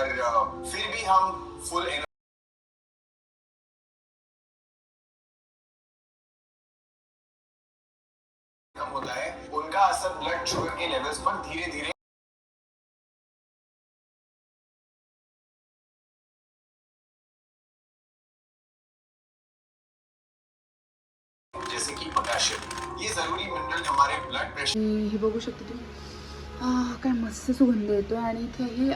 अ, फिर भी हम फुल होता है। उनका असर ब्लड शुगर के लेवल्स पर धीरे धीरे जैसे कि पोटेशियम ये ज़रूरी मिनरल हमारे ब्लड प्रेशर हे बघू शकता तुम्ही काय मस्त सुगंध येतो आणि इथे हे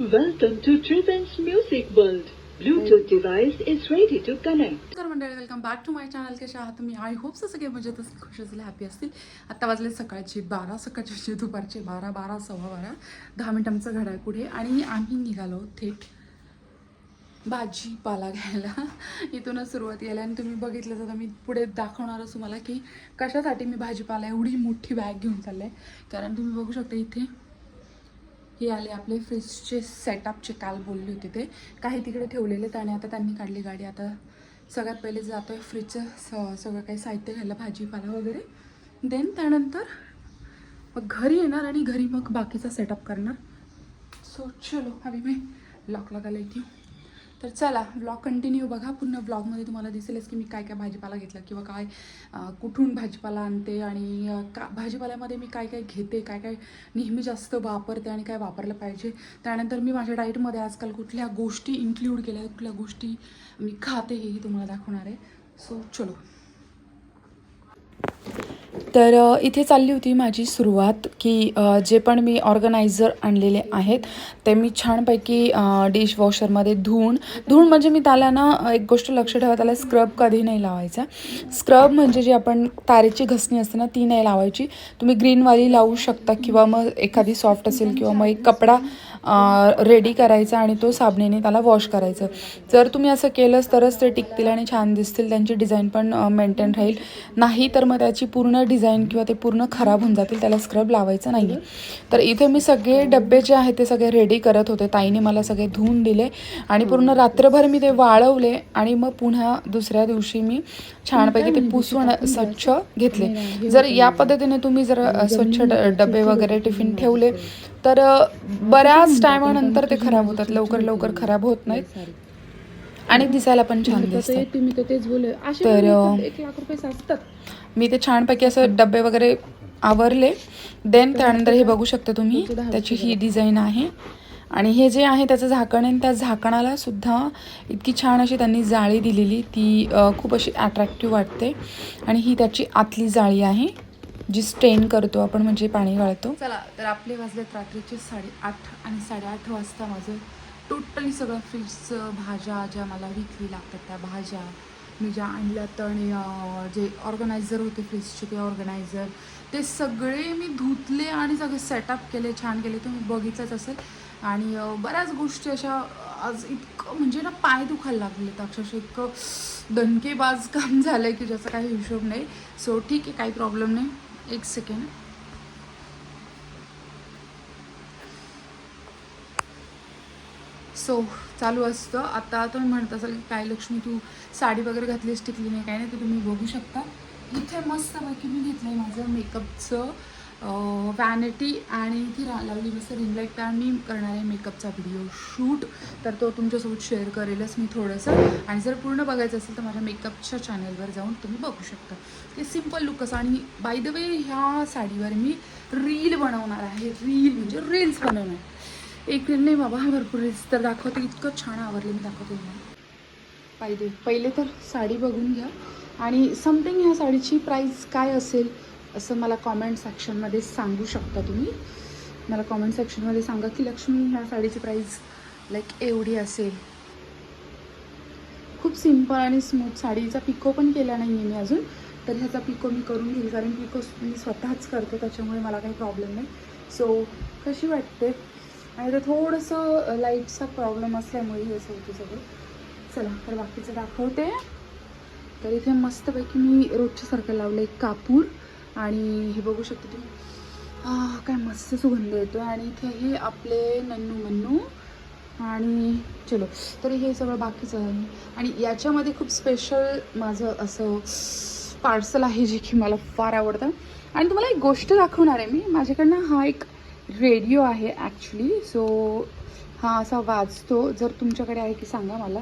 Welcome to Triven's Music World. Bluetooth device is ready to connect. तर मंडळी welcome back to my channel कशा आहात तुम्ही? आय होप सगळे मजेत असतील खुश असतील हॅपी असतील. आत्ता वाजले सकाळचे बारा सकाळचे म्हणजे दुपारचे बारा बारा सव्वा बारा. दहा मिनिटांचं घड्याळ पुढे. आणि आम्ही निघालो थेट भाजीपाला घ्यायला. इथूनच सुरुवात केली आणि तुम्ही बघितलं तर मी पुढे दाखवणारच तुम्हाला की कशासाठी मी भाजीपाला एवढी मोठी बॅग घेऊन चालले. कारण तुम्ही बघू शकता इथे हे आले आपले फ्रीजचे सेटअपचे काल बोलले होते ते. काही तिकडे ठेवलेले आहेत आणि आता त्यांनी काढली गाडी. आता सगळ्यात पहिले जातो आहे फ्रीजचं स सगळं काही साहित्य घ्यायला भाजीपाला वगैरे. देन त्यानंतर मग घरी येणार आणि घरी मग बाकीचा सेटअप करणार. सो चलो अभी मी लॉक लगायला येते तर चला ब्लॉग कंटिन्यू बघा. पूर्ण ब्लॉगमध्ये तुम्हाला दिसेलच की मी काय काय भाजीपाला घेतला किंवा काय कुठून भाजीपाला आणते आणि का भाजीपाल्यामध्ये मी काय काय घेते काय काय नेहमी जास्त वापरते आणि काय वापरलं पाहिजे. त्यानंतर मी माझ्या डाईटमध्ये आजकाल कुठल्या गोष्टी इन्क्ल्यूड केल्या कुठल्या गोष्टी मी खाते हेही तुम्हाला दाखवणार आहे. सो चलो. तर इथे चालली होती माझी सुरुवात की जे पण मी ऑर्गनायझर आणलेले आहेत ते मी छानपैकी डिशवॉशरमध्ये धुवून धुवून म्हणजे मी त्याला ना एक गोष्ट लक्ष ठेवा त्याला स्क्रब कधी नाही लावायचा. स्क्रब म्हणजे जी आपण तारेची घसणी असते ना ती नाही लावायची. तुम्ही ग्रीनवाली लावू शकता किंवा मग एखादी सॉफ्ट असेल किंवा मग एक कपडा रेडी करायचा आणि तो साबणेने त्याला वॉश करायचं. जर तुम्ही असं केलंच तरच ते टिकतील आणि छान दिसतील त्यांची डिझाईन पण मेंटेन राहील. नाही तर मग त्याची पूर्ण डिझाईन किंवा ते पूर्ण खराब होऊन जातील त्याला स्क्रब लावायचं नाही तर इथे मी सगळे डबे जे आहेत ते सगळे रेडी करत होते. ताईने मला सगळे धुवून दिले आणि पूर्ण रात्रभर मी ते वाळवले आणि मग पुन्हा दुसऱ्या दिवशी मी छानपैकी ते पुसून स्वच्छ घेतले. जर या पद्धतीने तुम्ही जर स्वच्छ डबे वगैरे टिफिन ठेवले. तर बऱ्याच टायमानंतर ते खराब होतात. लवकर लवकर खराब होत नाहीत. आणि दिसायला पण छान दिसतात. तुम्ही तर एक लाख रुपये मी ते छानपैकी असं डबे वगैरे आवरले. देन त्यानंतर हे बघू शकता तुम्ही त्याची ही डिझाईन आहे. आणि हे जे आहे त्याचं झाकण आहे आणि त्या झाकणाला सुद्धा इतकी छान अशी त्यांनी जाळी दिलेली ती खूप अशी अट्रॅक्टिव्ह वाटते. आणि ही त्याची आतली जाळी आहे जी स्टेन करतो आपण म्हणजे पाणी गाळतो. चला तर आपले वाजलेत रात्रीचे साडेआठ आणि साडेआठ वाजता माझं टोटली सगळं फ्रीजचं भाज्या ज्या मला विकली लागतात त्या भाज्या मी ज्या आणल्यात आणि जे ऑर्गनायझर होते फ्रीजचे ते ऑर्गनायझर ते सगळे मी धुतले आणि सगळे सेटअप केले छान केले. तुम्ही बघितलंच असेल. आणि बऱ्याच गोष्टी अशा आज इतकं म्हणजे ना पाय दुखायला लागले तर अक्षरशः इतकं दणकेबाज काम झालं आहे की ज्याचा काही हिशोब नाही. सो ठीक आहे काही प्रॉब्लेम नाही. एक सेकंड सो चालू असतं. आता तुम्ही म्हणत असाल की काय लक्ष्मी तू साडी वगैरे घातलीस टिकली नाही काय नाही तर तुम्ही बघू शकता. इथे मस्तपैकी मी घेतलं आहे माझं मेकअपचं वॅनिटी आणि इथे रा लावली मस्त रिंगलाईट त्या कारण मी करणार आहे मेकअपचा व्हिडिओ शूट तर तो तुमच्यासोबत शेअर करेलच मी थोडंसं. आणि जर पूर्ण बघायचं असेल तर माझ्या मेकअपच्या चॅनलवर जाऊन तुम्ही बघू शकता. ते सिंपल लुक असं. आणि बाय द वे ह्या साडीवर मी रील बनवणार आहे. रील म्हणजे रील्स बनवणार. एक दिन नाही बाबा भरपूर रील्स तर दाखवते. इतकं छान आवडले मी दाखवते तुम्हाला. पाहिजे. पहिले तर साडी बघून घ्या. आणि समथिंग ह्या साडीची प्राईस काय असेल असं मला कॉमेंट सेक्शनमध्ये सांगू शकता तुम्ही. मला कॉमेंट सेक्शनमध्ये सांगा की लक्ष्मी ह्या साडीची प्राईस लाईक एवढी असेल. खूप सिंपल आणि स्मूथ साडीचा पिको पण केला नाही आहे मी अजून. तर ह्याचा पिको मी करून घेईल. कारण पिको मी स्वतःच करते त्याच्यामुळे मला काही प्रॉब्लेम नाही. सो कशी वाटते? आणि ते थोडंसं लाईटचा प्रॉब्लेम असल्यामुळे हे असं होतं सगळं. चला तर बाकीचं दाखवते. तर इथे मस्तपैकी मी रोजच्यासारखं लावलं एक कापूर आणि हे बघू शकते तुम्ही. काय मस्त सुगंध येतो आणि इथे हे आपले नन्नू मन्नू आणि चलो तर हे सगळं बाकीचं आहे. आणि याच्यामध्ये खूप स्पेशल माझं असं पार्सल आहे जे की मला फार आवडतं. आणि तुम्हाला एक गोष्ट दाखवणार आहे मी. माझ्याकडनं हा एक रेडिओ आहे ॲक्च्युली सो हा असा वाजतो जर तुमच्याकडे आहे की सांगा मला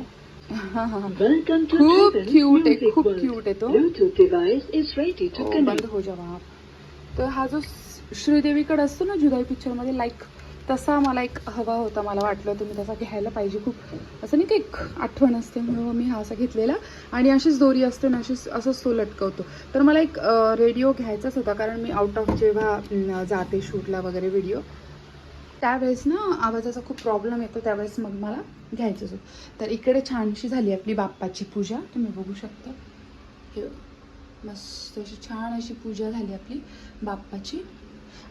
हा हा हा खूप cute आहे, खूप cute आहे तो. Connect. बंद हो जावा. तर हा जो श्रीदेवीकडे असतो ना जुदाई पिक्चरमध्ये लाईक तसा मला एक हवा होता मला वाटलं तुम्ही तसा घ्यायला पाहिजे खूप. असं नाही का एक आठवण असते म्हणून मी हा असा घेतलेला. आणि अशीच दोरी असते ना अशीच असंच तो लटकवतो. तर मला एक रेडिओ घ्यायचाच होता कारण मी आउट ऑफ जेव्हा जाते शूटला वगैरे व्हिडिओ त्यावेळेस ना आवाजाचा खूप प्रॉब्लेम येतो त्यावेळेस मग मला घ्यायचंच होतं. तर इकडे छानशी झाली आपली बाप्पाची पूजा तुम्ही बघू शकता. हे मस्त अशी छान अशी पूजा झाली आपली बाप्पाची.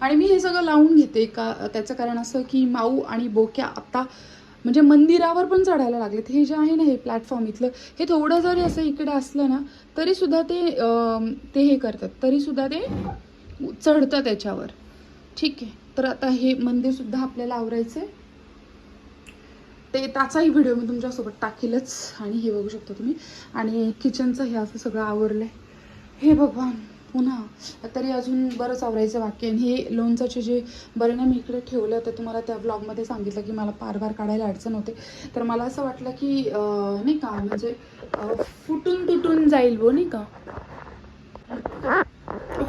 आणि मी हे सगळं लावून घेते. का त्याचं कारण असं की माऊ आणि बोक्या आत्ता म्हणजे मंदिरावर पण चढायला लागलेत. हे जे आहे ना हे प्लॅटफॉर्म इथलं हे थोडं जरी असं इकडे असलं ना तरीसुद्धा ते ते हे करतात. तरीसुद्धा ते चढतं त्याच्यावर. ठीक आहे. तर आता हे मंदिरसुद्धा आपल्याला आवरायचं आहे ते त्याचाही व्हिडिओ मी तुमच्यासोबत टाकेलच. आणि हे बघू शकता तुम्ही. आणि किचनचं हे असं सगळं आवरलं आहे हे भगवान. पुन्हा. तरी अजून बरंच आवरायचं वाक्य आणि हे लोणचाचे जे बरं ना मी इकडे ठेवलं तर तुम्हाला त्या ब्लॉगमध्ये सांगितलं की मला पार बार काढायला अडचण होते. तर मला असं वाटलं की नाही का म्हणजे फुटून तुटून जाईल बो नाही का?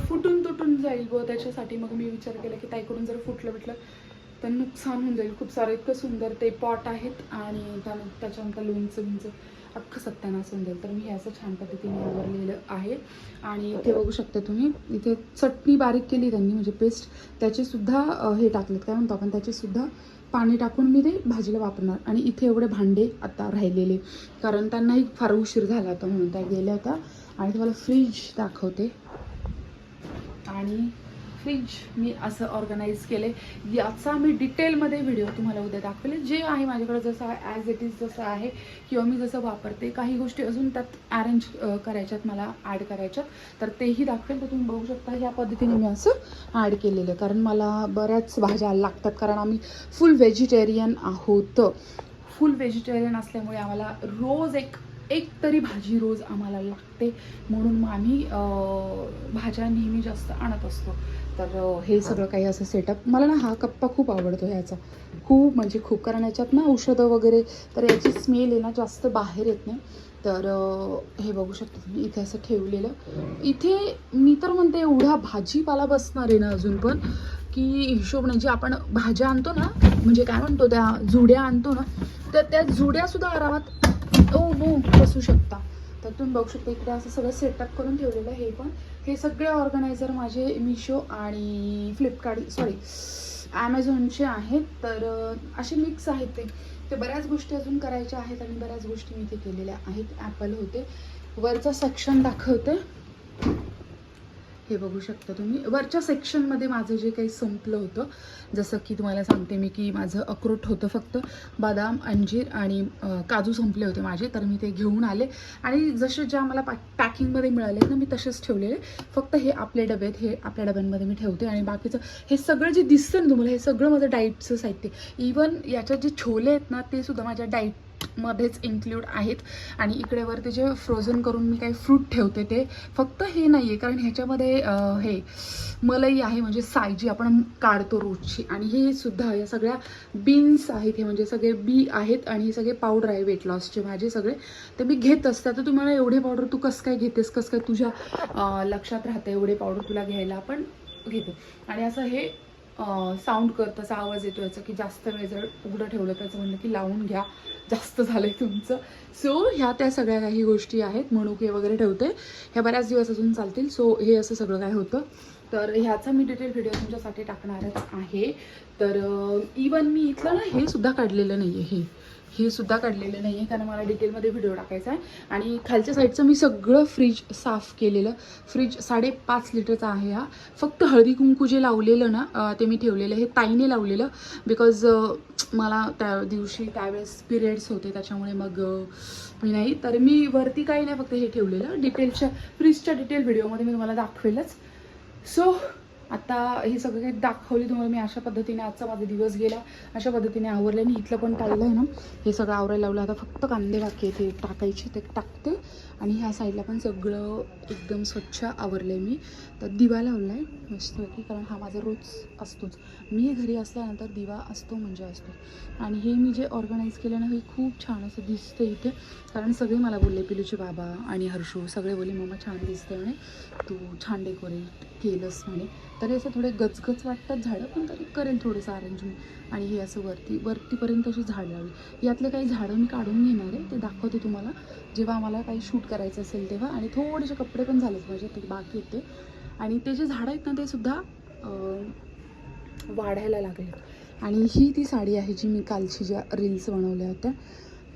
फुटून तुटून जाईल बो त्याच्यासाठी मग मी विचार केला की ताईकडून जर फुटलं बिटलं तर नुकसान होऊन जाईल. खूप सारं इतकं सुंदर ते पॉट आहेत आणि त्यानंतर त्याच्यानंतर लोणचं बिंचं अख्खं सत्यानाश होऊन जाईल. तर मी हे असं छान पद्धतीने आवरलेलं आहे. आणि इथे बघू शकता तुम्ही इथे चटणी बारीक केली त्यांनी म्हणजे पेस्ट त्याचेसुद्धा हे टाकलेत. काय म्हणतो आपण? त्याचेसुद्धा पाणी टाकून मी ते भाजीला वापरणार. आणि इथे एवढे भांडे आता राहिलेले. कारण त्यांनाही फार उशीर झाला होता म्हणून त्या गेल्या होत्या. आणि तुम्हाला फ्रीज दाखवते. आणि फ्रीज मी असं ऑर्गनाईज केले याचा मी डिटेलमध्ये व्हिडिओ तुम्हाला उद्या दाखवेल. जे आहे माझ्याकडे जसं आहे ॲज इट इज जसं आहे किंवा मी जसं वापरते काही गोष्टी अजून त्यात अरेंज करायच्यात मला ॲड करायच्यात. तर तेही दाखवेल. तर तुम्ही बघू शकता ह्या पद्धतीने मी असं ॲड केलेलं कारण मला बऱ्याच भाज्या लागतात. कारण आम्ही फुल व्हेजिटेरियन आहोत. फुल व्हेजिटेरियन असल्यामुळे आम्हाला रोज एक एक तरी भाजी रोज आम्हाला लागते. म्हणून मग आम्ही भाज्या नेहमी जास्त आणत असतो. तर हे सगळं काही असं सेटअप मला ना हा कप्पा खूप आवडतो ह्याचा. खूप म्हणजे खूप कारण याच्यात ना औषधं वगैरे तर याची स्मेल आहे ना जास्त बाहेर येत नाही. तर हे बघू शकता तुम्ही इथे असं ठेवलेलं. इथे मी तर म्हणते एवढा भाजीपाला बसणार आहे ना अजून पण की हिशोब नाही. जे आपण भाज्या आणतो ना म्हणजे काय म्हणतो त्या जुड्या आणतो ना तर त्या जुड्यासुद्धा आरामात ओ नो बसू शकता. तर तुम्ही बघू शकता. इकडे असं सगळं सेटअप करून ठेवलेलं आहे हे पण. हे सगळे ऑर्गनायझर माझे मिशो आणि फ्लिपकार्ट सॉरी ॲमेझॉनचे आहेत. तर असे मिक्स आहेत ते. ते बऱ्याच गोष्टी अजून करायच्या आहेत आणि बऱ्याच गोष्टी मी इथे केलेल्या आहेत. ॲपल होते. वरचं सेक्शन दाखवते. हे बघू शकता तुम्ही. वरच्या सेक्शनमध्ये माझं जे काही संपलं होतं जसं की तुम्हाला सांगते मी की माझं अक्रोट होतं फक्त. बदाम अंजीर आणि काजू संपले होते माझे तर मी ते घेऊन आले. आणि जसे ज्या मला पॅ पॅकिंगमध्ये मिळाले ना मी तसेच ठेवलेले. फक्त हे आपले डबे आहेत हे आपल्या डब्यांमध्ये मी ठेवते. आणि बाकीचं हे सगळं जे दिसतं ना तुम्हाला हे सगळं माझं डाईटचं साहित्य. इवन याच्यात जे छोले आहेत ना ते सुद्धा माझ्या डाईट मध्येच इन्क्लूड आहेत. आणि इकडे वरती जे फ्रोझन करून मी काही फ्रूट ठेवते ते फक्त हे नाही आहे कारण ह्याच्यामध्ये हे मलई आहे म्हणजे सायजी आपण काढतो रोजची. आणि हे सुद्धा या सगळ्या बीन्स आहेत हे म्हणजे सगळे बी आहेत आणि हे सगळे पावडर आहे वेट लॉसचे माझे सगळे. ते मी घेत असते. आता तुम्हाला एवढे पावडर तू कसं काय घेतेस कसं काय तुझ्या लक्षात राहतं एवढे पावडर तुला घ्यायला? आपण घेते. आणि असं हे साऊंड करतं असा आवाज येतो याचा की जास्त वेळ जर उघडं ठेवलं त्याचं म्हणलं की लावून घ्या जास्त झालंय तुमचं. सो ह्या त्या सगळ्या काही गोष्टी आहेत मणुके वगैरे ठेवते. ह्या बऱ्याच दिवस अजून चालतील. सो हे असं सगळं काय होतं. तर ह्याचा मी डिटेल व्हिडिओ तुमच्यासाठी टाकणारच आहे. तर इवन मी इथलं ना हे सुद्धा काढलेलं नाही आहे हे. हे सुद्धा काढलेलं नाही आहे कारण मला डिटेलमध्ये व्हिडिओ टाकायचा आहे. आणि खालच्या साईडचं मी सगळं फ्रीज साफ केलेलं. फ्रीज साडेपाच लिटरचा आहे हा. फक्त हळदी कुंकू जे लावलेलं ना ते मी ठेवलेलं. हे ताईने लावलेलं. बिकॉज मला त्या दिवशी त्यावेळेस पिरियड्स होते त्याच्यामुळे मग मी नाही. तर मी वरती काही नाही फक्त हे ठेवलेलं. डिटेलच्या फ्रीजच्या डिटेल व्हिडिओमध्ये मी तुम्हाला दाखवेलच. सो आता हे सगळं काही दाखवली तुम्हाला मी अशा पद्धतीने आजचा माझा दिवस गेला. अशा पद्धतीने आवरले. आणि इथलं पण टाळलं आहे ना. हे सगळं आवरायला लावलं. आता फक्त कांदे बाकी आहे ते टाकायचे. ते टाकते. आणि ह्या साईडला पण सगळं एकदम स्वच्छ आवरलं आहे मी. तर दिवा लावला आहे मस्तपैकी कारण हा माझा रोज असतोच. मी घरी असल्यानंतर दिवा असतो म्हणजे असतो. आणि हे मी जे ऑर्गनाईज केलं ना हे खूप छान असं दिसतं इथे. कारण सगळे मला बोलले पिलूचे बाबा आणि हर्षू सगळे बोलले मम्मा छान दिसते म्हणे. तू छान डेकोरेट केलंस म्हणे. तरी असं थोडे गचगच वाटतात झाडं पण तरी करेल थोडंसं अरेंजमेंट आणि हे असं वरती वरतीपर्यंत अशी झाडं लावली. यातले काही झाडं मी काढून घेणार आहे ते दाखवते तुम्हाला. जेव्हा आम्हाला काही शूट करायचं असेल तेव्हा. आणि थोडेसे कपडे पण झालेत माझे ते बाकी येते आणि ते जे झाडं आहेत ना ते सुद्धा वाढायला लागले. आणि ही ती साडी आहे जी मी कालची ज्या रील्स बनवल्या होत्या.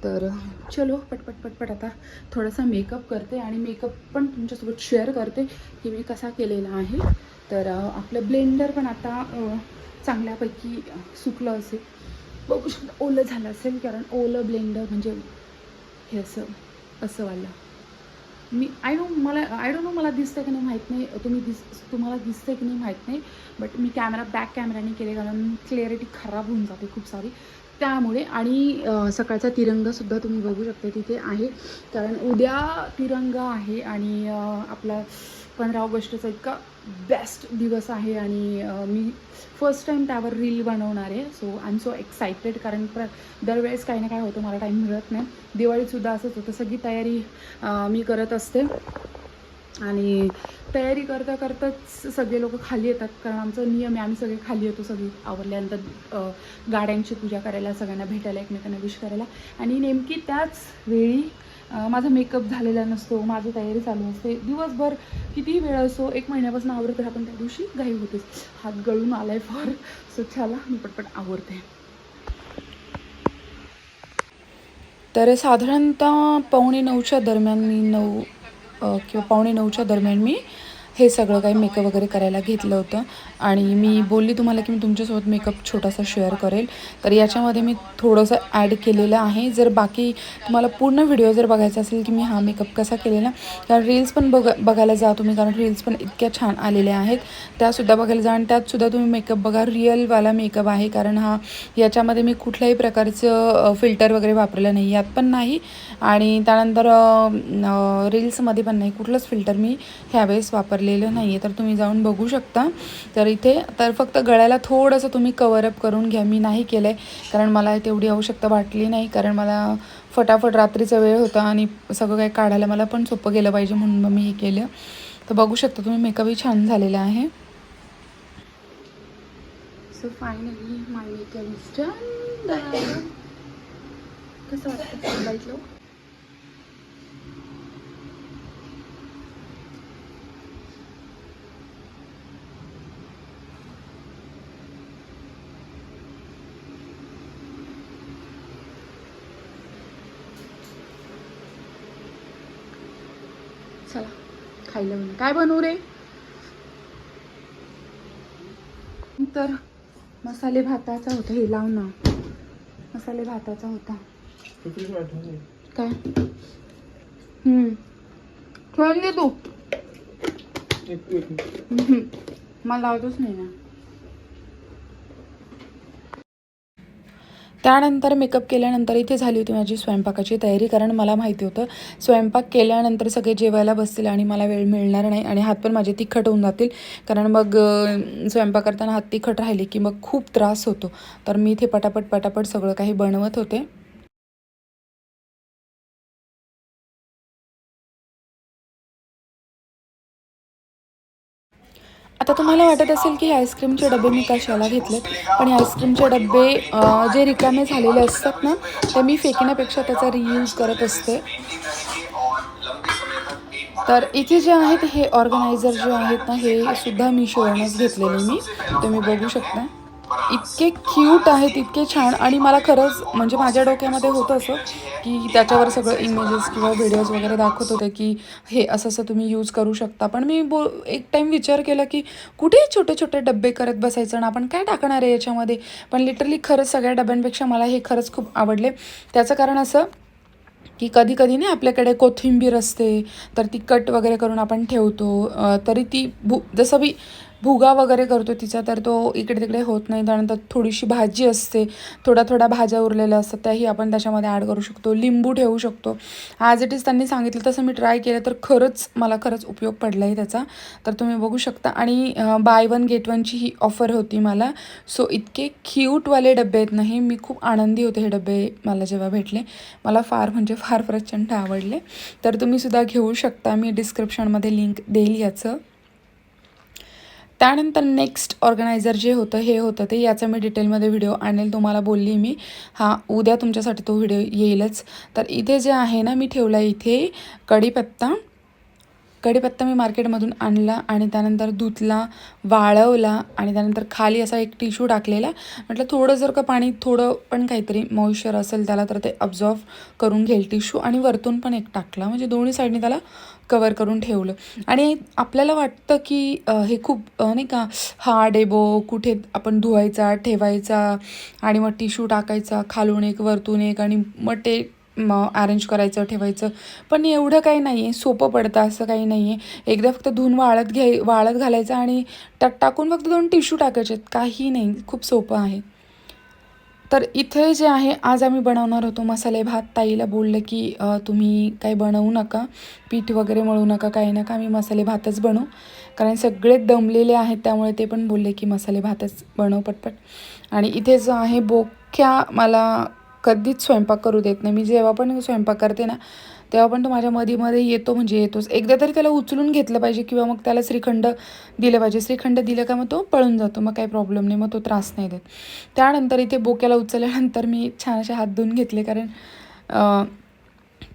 तर चलो पटपट पटपट आता थोडासा मेकअप करते. आणि मेकअप पण तुमच्यासोबत शेअर करते की मी कसा केलेला आहे. तर आपलं ब्लेंडर पण आता चांगल्यापैकी सुकलं असेल. बघू शकता ओलं झालं असेल कारण ओलं ब्लेंडर म्हणजे हे असं असं वालं. मी आय नो मला आय डोंट नो मला दिसतं की नाही माहीत नाही. तुम्ही दिस तुम्हाला दिसतं की नाही माहीत नाही. बट मी कॅमेरा बॅक कॅमेराने केले कारण क्लिअरिटी खराब होऊन जाते खूप सारी. त्यामुळे आणि सकाळचा तिरंगासुद्धा तुम्ही बघू शकता तिथे आहे. कारण उद्या तिरंगा आहे आणि आपला पंधरा ऑगस्टचा इतका बेस्ट दिवस आहे आणि मी फर्स्ट टाईम त्यावर रील बनवणार आहे. So I am so excited कारण प्र दरवेळेस काही ना काय होतं मला टाईम मिळत नाही. दिवाळीतसुद्धा असंच होतं. सगळी तयारी मी करत असते. आणि तयारी करता करताच सगळे लोक खाली येतात. कारण आमचा नियम आहे आम्ही सगळे खाली येतो सगळी. आवरल्यानंतर गाड्यांची पूजा करायला सगळ्यांना भेटायला एकमेकांना विश करायला. आणि नेमकी त्याच वेळी माझा मेकअप झालेला नसतो माझी तयारी चालू असते. दिवसभर कितीही वेळ असो एक महिन्यापासून आवरते आपण त्या दिवशी घाई होतेच. हात गळून आलाय फार सो मी पटपट आवरते. तर साधारणतः पावणे नऊच्या दरम्यान मी नऊ किंवा पावणे नऊच्या दरम्यान मी हे सगळं काही मेकअप वगैरे करायला घेतलं होतं. आणि मी बोलली तुम्हाला की मी तुमच्यासोबत मेकअप छोटासा शेअर करेल. तर याच्यामध्ये मी थोडंसं ॲड केलेलं आहे. जर बाकी तुम्हाला पूर्ण व्हिडिओ जर बघायचा असेल की मी हा मेकअप कसा केलेला कारण रील्स पण बघ बघायला जा तुम्ही कारण रील्स पण इतक्या छान आलेल्या आहेत. त्यासुद्धा बघायला जा आणि त्यातसुद्धा तुम्ही मेकअप बघा. रिअलवाला मेकअप आहे कारण हा याच्यामध्ये मी कुठल्याही प्रकारचं फिल्टर वगैरे वापरलं नाही. यात पण नाही. आणि त्यानंतर रील्समध्ये पण नाही. कुठलंच फिल्टर मी ह्यावेळेस वापरले वापरलेलं नाही आहे तर तुम्ही जाऊन बघू शकता. तर इथे तर फक्त गळ्याला थोडंसं तुम्ही कवरअप करून घ्या. मी नाही केलं आहे कारण मला तेवढी आवश्यकता वाटली नाही कारण मला फटाफट रात्रीचा वेळ होता आणि सगळं काही काढायला मला पण सोपं गेलं पाहिजे म्हणून मग मी हे केलं. तर बघू शकता तुम्ही मेकअपही छान झालेला आहे. So finally my makeup is done कसं वाटतं बघितलं चला खायला बनवू काय बनवू रे? तर मसाले भाताचा होता हे लाव ना. मसाले भाताचा होता. काय? हम्म. तू. हम्म. मला लावतोच नाही ना. त्यानंतर मेकअप केल्यानंतर इथे झाली होती माझी स्वयंपाकाची तयारी कारण मला माहिती होतं स्वयंपाक केल्यानंतर सगळे जेवायला बसतील आणि मला वेळ मिळणार नाही आणि हात पण माझे तिखट होऊन जातील. कारण मग स्वयंपाक करताना हात तिखट राहिले की मग खूप त्रास होतो. तर मी इथे पटापट पटापट सगळं काही बनवत होते. आता तुम्हाला वाटत असेल की आईस्क्रीमचे डबे मी कशाला घेतले पण हे आईस्क्रीमचे डबे जे रिकामे झालेले असतात ना ते मी फेकण्यापेक्षा त्याचा रियूज करत असते. तर इथे जे आहेत हे ऑर्गनायझर जे आहेत ना हे सुद्धा मी शिवणच घेतलेले मी. तुम्ही बघू शकता. इतके क्यूट आहेत इतके छान. आणि मला खरंच म्हणजे माझ्या डोक्यामध्ये होतं असं की त्याच्यावर सगळं इमेजेस किंवा व्हिडिओज वगैरे दाखवत होते की हे असं असं तुम्ही यूज करू शकता. पण मी बो एक टाईम विचार केला की कुठे छोटे छोटे डबे करत बसायचं आणि आपण काय टाकणार आहे याच्यामध्ये? पण लिटरली खरंच सगळ्या डब्यांपेक्षा मला हे खरंच खूप आवडले. त्याचं कारण असं की कधी कधी नाही आपल्याकडे कोथिंबीर असते तर ती कट वगैरे करून आपण ठेवतो. तरी ती भू जसं मी भुगा वगैरे करतो तिचा तर तो इकडे तिकडे होत नाही. त्यानंतर थोडीशी भाजी असते. थोड्या थोड्या भाज्या उरलेल्या असतात. त्याही आपण त्याच्यामध्ये ॲड करू शकतो. लिंबू ठेवू शकतो. ॲज इट इज त्यांनी सांगितलं तसं मी ट्राय केलं तर खरंच मला खरंच उपयोग पडला आहे त्याचा. तर तुम्ही बघू शकता. आणि बाय वन गेट वनची ही ऑफर होती मला. सो इतके क्यूटवाले डबे आहेत नाही मी खूप आनंदी होते हे डबे मला जेव्हा भेटले. मला फार म्हणजे फार प्रचंड आवडले. तर तुम्ही सुद्धा घेऊ शकता. मी डिस्क्रिप्शनमध्ये लिंक देईल याचं. त्यानंतर नेक्स्ट ऑर्गनायझर जे होतं हे होतं ते. याचा मी डिटेलमध्ये व्हिडिओ आणेल तुम्हाला बोलली मी. हा उद्या तुमच्यासाठी तो व्हिडिओ येईलच. तर इथे जे आहे ना मी ठेवला इथे कढीपत्ता. कढीपत्ता मी मार्केटमधून आणला आणि त्यानंतर धुतला वाळवला आणि त्यानंतर खाली असा एक टिश्यू टाकलेला. म्हटलं थोडं जर का पाणी थोडं पण काहीतरी मॉइश्चर असेल त्याला तर ते अब्झॉर्व करून घेईल टिश्यू आणि वरतून पण एक टाकला. म्हणजे दोन्ही साईडने त्याला कवर करून ठेवलं. आणि आपल्याला वाटतं की हे खूप नाही का हार्ड डेबो कुठे आपण धुवायचा ठेवायचा आणि मग टिश्यू टाकायचा खालून एक वरतून एक आणि मग ते मग अरेंज करायचं ठेवायचं. पण एवढं काही नाही आहे सोपं पडतं असं काही नाही आहे एकदा फक्त धुवून वाळत घ्याय वाळत घालायचं आणि त्यात टाकून फक्त दोन टिश्यू टाकायचे आहेत. काही नाही. खूप सोपं आहे. तर इथे जे आहे आज आम्ही बनवणार होतो मसाले भात. ताईला बोललं की तुम्ही काही बनवू नका. पीठ वगैरे मळू नका काही नका. आम्ही मसाले भातच बनवू. कारण सगळे दमलेले आहेत त्यामुळे ते पण बोलले की मसाले भातच बनव पटपट. आणि इथे जो आहे बोक्या मला कधीच स्वयंपाक करू देत नाही. मी जेव्हा पण स्वयंपाक करते ना तेव्हा पण तो माझ्या मधीमध्ये येतो म्हणजे येतोच. एकदा तरी त्याला उचलून घेतलं पाहिजे किंवा मग त्याला श्रीखंड दिलं पाहिजे. श्रीखंड दिलं का मग तो पळून जातो मग काही प्रॉब्लेम नाही मग तो त्रास नाही देत. त्यानंतर इथे बोक्याला उचलल्यानंतर मी छान असे हात धुवून घेतले कारण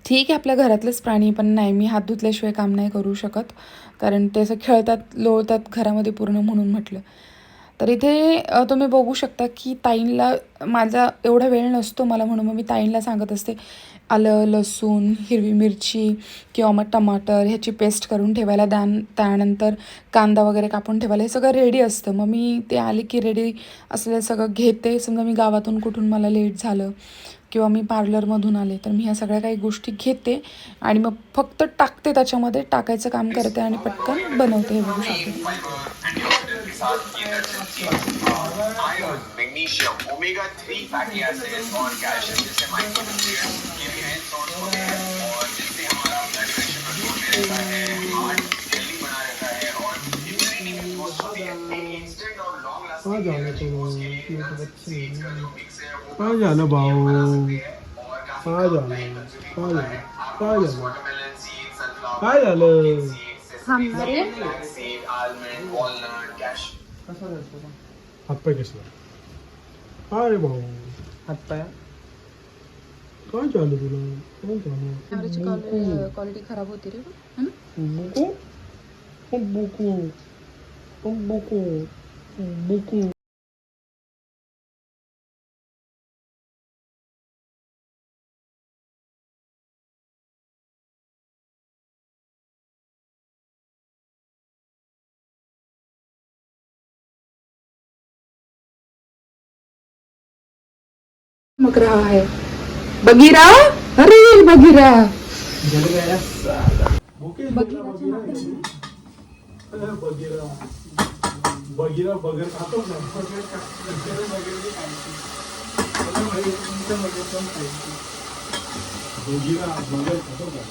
ठीक आहे आपल्या घरातलेच प्राणी पण नाही. मी हात धुतल्याशिवाय काम नाही करू शकत. कारण ते असं खेळतात लोळतात घरामध्ये पूर्ण म्हणून म्हटलं. तर इथे तुम्ही बघू शकता की ताईंला माझा एवढा वेळ नसतो मला म्हणून मग मी ताईंला सांगत असते आलं लसूण हिरवी मिरची किंवा मग टमाटर ह्याची पेस्ट करून ठेवायला द्या त्यानंतर कांदा वगैरे कापून ठेवायला हे सगळं रेडी असतं. मग मी ते आले की रेडी असलेलं सगळं घेते. समजा मी गावातून कुठून मला लेट झालं किंवा मी पार्लरमधून आले तर मी ह्या सगळ्या काही गोष्टी घेते आणि मग फक्त टाकते त्याच्यामध्ये टाकायचं काम करते आणि पटकन बनवते हे बघू शकते. Iron magnesium omega three fatty acids और कैल्शियम जैसे माइक्रोन्यूट्रिएंट्स ये भी हेल्थ सोर्स होते हैं और जिससे हमारा ब्लड प्रेशर कंट्रोल में रहता है हार्ट हेल्दी बना रहता है और इम्यूनिटी भी बूस्ट होती है इंस्टेंट और लॉन्ग आ लास्टिंग जाओ एनर्जी तो बूस्ट के लिए ये तो nuts, बच्चे seeds का हैं। जो mix है वो आ जाना ये बना बाओ सकते हैं और काफी आ कम जाना time consuming आ होता जाना है आ आपके पास जाना watermelon seeds, sunflower, आ जाना pumpkin seeds, sesame seeds, flaxseed, almond, walnut, cashew. हातपाय कसला अरे भाऊ हातपाय काय झालं तुला काय झालं क्वालिटी खराब होती रे है ना बुकू ओ बुकू ओ बुकू ओ बुकू मग रहा है बगीरा अरे बगीरा बगीरा बगीरा बगर खातो ना. बगीरा बगर खातो का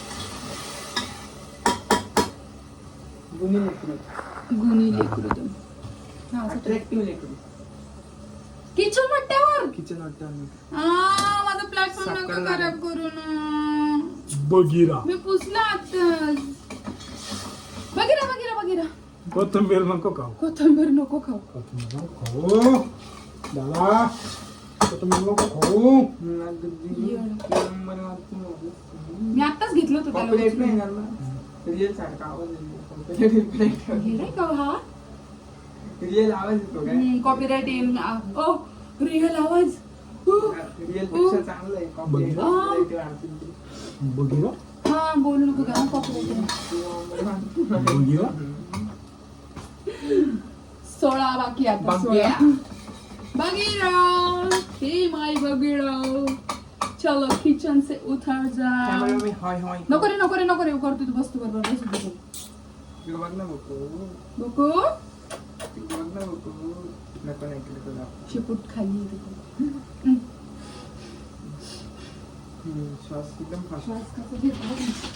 गुन्हे लेकरू गुणी लेकरू तुम अट्रॅक्टिव्ह लेकरू किचन वाट्यावर? किचन वाटतं आ, माझा प्लॅटफॉर्म नका खराब करू ना. बगीरा मी पुसला आताच. बघिरा बघिरा बघिरा. कोथिंबीर नको खाऊ. कोथंबीर नको खाऊ. कोथिंबीर नको खाऊ. दादा कोथिंबीर नको खाऊ. मी आताच घेतलं होतं त्याला कॉपीराईट नाही उचलून. येणार ना. रिअल सारखा आवाज गेलाय का हा? रिअल आवाज येतो काय? कॉपीराईट येईल. ओ रिअल आवाज. रिअलपेक्षा चांगलं आहे कॉपीराईट हा बोलू नको का कॉपीराईट सोळा बाकी आता बाकी सोळा. बगीरा हे माय बगीरा चलो किचन से उतर जा. नको रे नको रे नको रे करतो तू बसतो बरोबर बसू दे इकडं बघ. मग बघतो बघू ना तुला खाली श्वास एकदम श्वास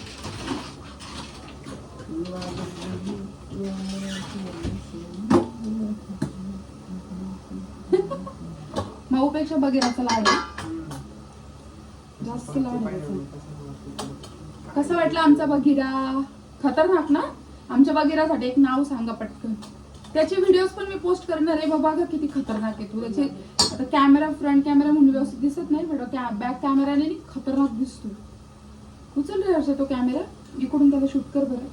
माऊपेक्षा बघेराचा लाड आहे. जास्त लाड कसं वाटलं आमचा बघिरा खतरनाक ना आमच्या बघिरासाठी एक नाव सांगा पटकन त्याचे व्हिडिओज पण मी पोस्ट करणार आहे. बाबा का किती खतरनाक आहे तू. त्याचे आता कॅमेरा फ्रंट कॅमेरा म्हणून व्यवस्थित दिसत नाही बट बॅक कॅमेराने खतरनाक दिसतो उचल रे हर्षा तो कॅमेरा इकडून त्याला शूट कर बरं.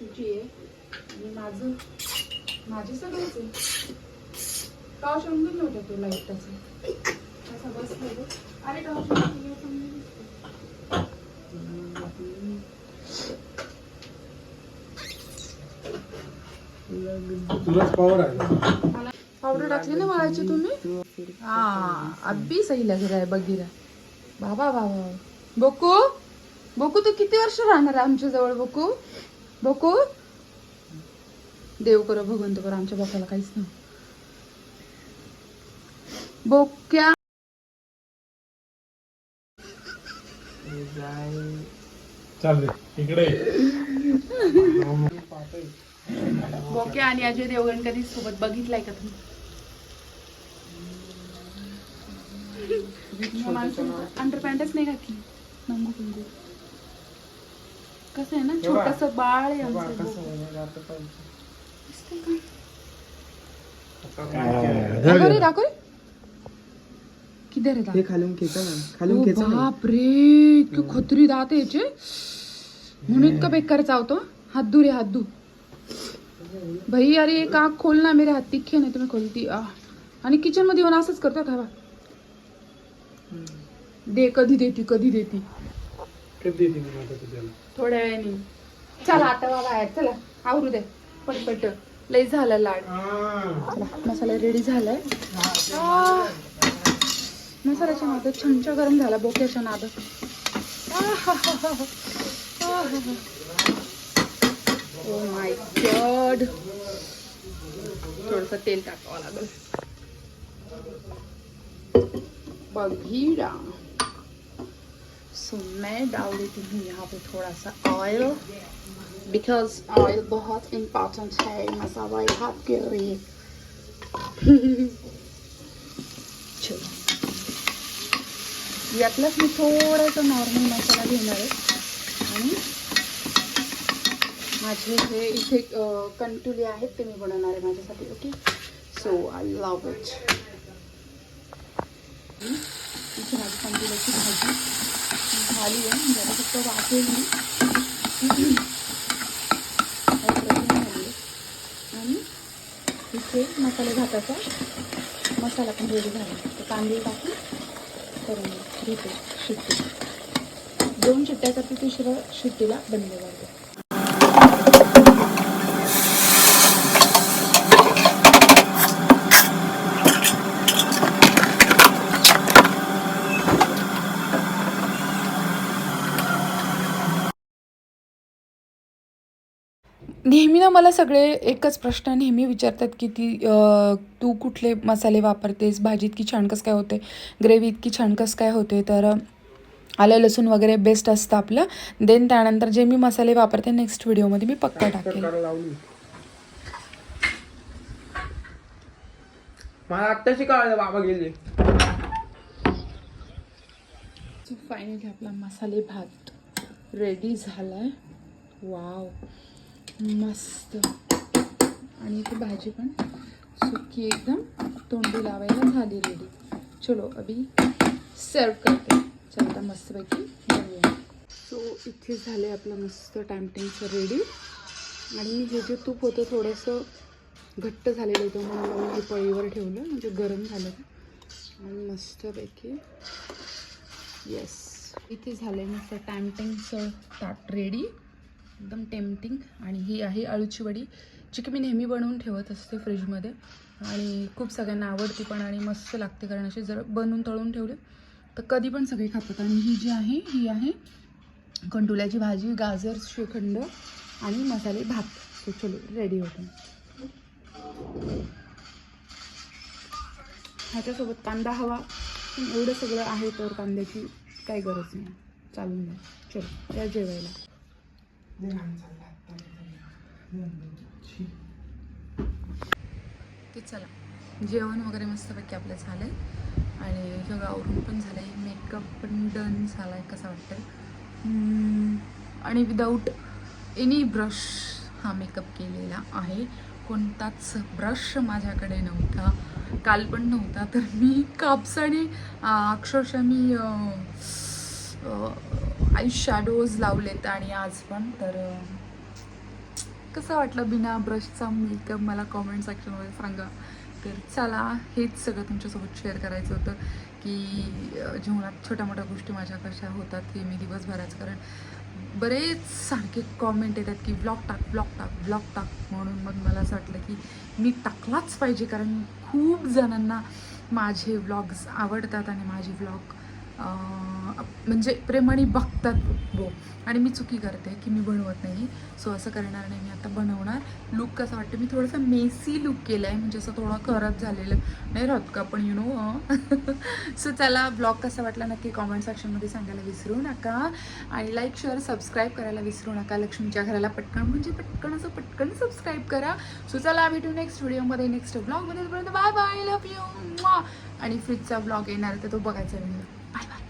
तुझी आहे. आणि माझं माझे सगळंच आहे. टॉर्च समजून नव्हतं तुला एकटाचं असं बसलं अरे टॉर्च तुलाच पॉवर आहे. पावडर टाकली ना वाळायची तुम्ही? हा अब्बी सही लग रहा है बघिरा बाबा बाबा बोकू बोकू तू किती वर्ष राहणार आहे आमच्या जवळ बोकू? बोकू? देव करो भगवंत करो आमच्या बापाला काहीच नाही. बोक्या. चाल रे इकडे बोक्या आणि अजय देवगण कधी सोबत बघितलाय का तुम्ही? अंडर पॅन्टच नाही घातली. नंगू पिंगू. कसं आहे ना छोटस बाळ आहे आमचं कसं बोकू. आहे ना, आता पण दिसतंय का? दाखव रे दाखव रे. किधर आहे दात? हे खालून खेचा खालून खेचा इतके खत्री दात याचे. म्हणून इतका बेकार चावतो हात दूर आहे हात दूर भाई अरे एक आग खोल ना मेरे हात तिखे नाही तुम्ही खोलती। आ. आणि किचनमध्ये येऊन असंच करतात हवा दे कधी देती कधी देती. थोड्या वेळाने. चला आता बाबा चला. आवरू दे. पटपट. लई झालं लाड. चला मसाला रेडी झालाय. मसाल्याच्या नादात छंचा गरम झाला बोक्याच्या नादात ओ माय गॉड थोडस तेल टाकावं लागेल. बघीरा सो मैं डाल देती हूँ यहाँ पे थोड़ा सा ऑयल बिकॉज ऑयल बहुत इम्पॉर्टेंट है मसाला हाथ के लिए. चलो. यातलाच मी थोडासा नॉर्मल मसाला घेणार आहे. आणि माझे हे इथे कंटुले आहेत ते मी बनवणार आहे माझ्यासाठी okay? So I love it इथे माझी कंटुल्याची भाजी झाली आहे. जरा आता फक्त वाटेल मी. आहे. आणि इथे मसाले भाताचा मसाला पण रेडी झाला तर तांदूळ टाकून करून घेते. शिट्टी. दोन शिट्ट्या करते तिसऱ्या शिट्टीला बंद जाते नेहमी ना मला सगळे एकच प्रश्न नेहमी विचारतात की ती तू कुठले मसाले वापरतेस? भाजी इतकी छान कसं काय होते? ग्रेव्ही इतकी छान कसं काय होते? तर आलं लसूण वगैरे बेस्ट असतं आपलं. देन त्यानंतर जे मी मसाले वापरते नेक्स्ट व्हिडिओमध्ये मी पक्का टाकेल. मला आत्ताशी कळलं बाबा गेले. सो फायनली आपला मसाले भात रेडी झालाय. वाव मस्त. आणि इथे भाजी पण सुकी एकदम. तोंडी लावायला झाली रेडी चलो अभी सर्व करते. चल आता मस्तपैकी बनवूया. सो इथे झाले आपलं मस्त टाइमटिंगचं रेडी आणि मी हे जे तूप होतं थोडंसं घट्ट झालेलं होतं म्हणून हे पळीवर ठेवलं म्हणजे गरम झालं आणि मस्तपैकी येस इथे झालं आहे मस्त टॅम्पिंगचं ताट रेडी एकदम टेम्पटिंग आणि ही आहे अळूची वडी जी की मी नेहमी बनवून ठेवत असते फ्रीजमध्ये आणि खूप सगळ्यांना आवडते पण आणि मस्त लागते कारण अशी जर बनवून तळून ठेवले तर कधी पण सगळे खातात. आणि ही जी आहे ही आहे कंटुल्याची भाजी गाजर श्रीखंड आणि मसाले भात. तो चलो रेडी होतो. ह्याच्यासोबत कांदा हवा. एवढं सगळं आहे तर कांद्याची काही गरज नाही. चालून द्या. चलो या जेवायला. ते चला जेवण वगैरे मस्तपैकी आपलं झालं आहे आणि सगळं आवरून पण झालं आहे मेकअप पण डन झाला आहे कसं वाटतं आणि विदाऊट एनी ब्रश हा मेकअप केलेला आहे. कोणताच ब्रश माझ्याकडे नव्हता. काल पण नव्हता. तर मी कापसाने अक्षरशः मी आय शॅडोज लावलेत आणि आज पण. तर कसं वाटलं बिना ब्रशचा मेकअप मला कॉमेंट सेक्शनमध्ये सांगा. तर चला हेच सगळं तुमच्यासोबत शेअर करायचं होतं की जीवनात छोट्या मोठ्या गोष्टी माझ्या कशा होतात हे मी दिवसभराचं कारण बरेच सारखे कॉमेंट येतात की ब्लॉग टाक ब्लॉग टाक ब्लॉग टाक म्हणून. मग मला असं वाटलं की मी टाकलाच पाहिजे कारण खूप जणांना माझे व्लॉग्स आवडतात आणि माझे व्लॉग म्हणजे प्रेमाने बघतात वो हो. आणि मी चुकी करते की मी बनवत नाही. सो असं करणार नाही. मी आता बनवणार. लुक कसं वाटतं? मी थोडंसं मेसी लुक केलं आहे म्हणजे असं थोडं करत झालेलं. नाही राहत का? पण यु नो सो चला ब्लॉग कसा वाटला नक्की कॉमेंट सेक्शनमध्ये सांगायला विसरू नका. आणि लाईक शेअर सबस्क्राईब करायला विसरू नका. लक्ष्मीच्या घराला पटकन म्हणजे पटकन असं पटकन सबस्क्राईब करा. सो चला भेटू नेक्स्ट व्हिडिओमध्ये नेक्स्ट ब्लॉगमध्ये बाय बाय लव्ह यू आणि फ्रीजचा ब्लॉग येणार तर तो बघायचा व्हिडिओ Bye bye.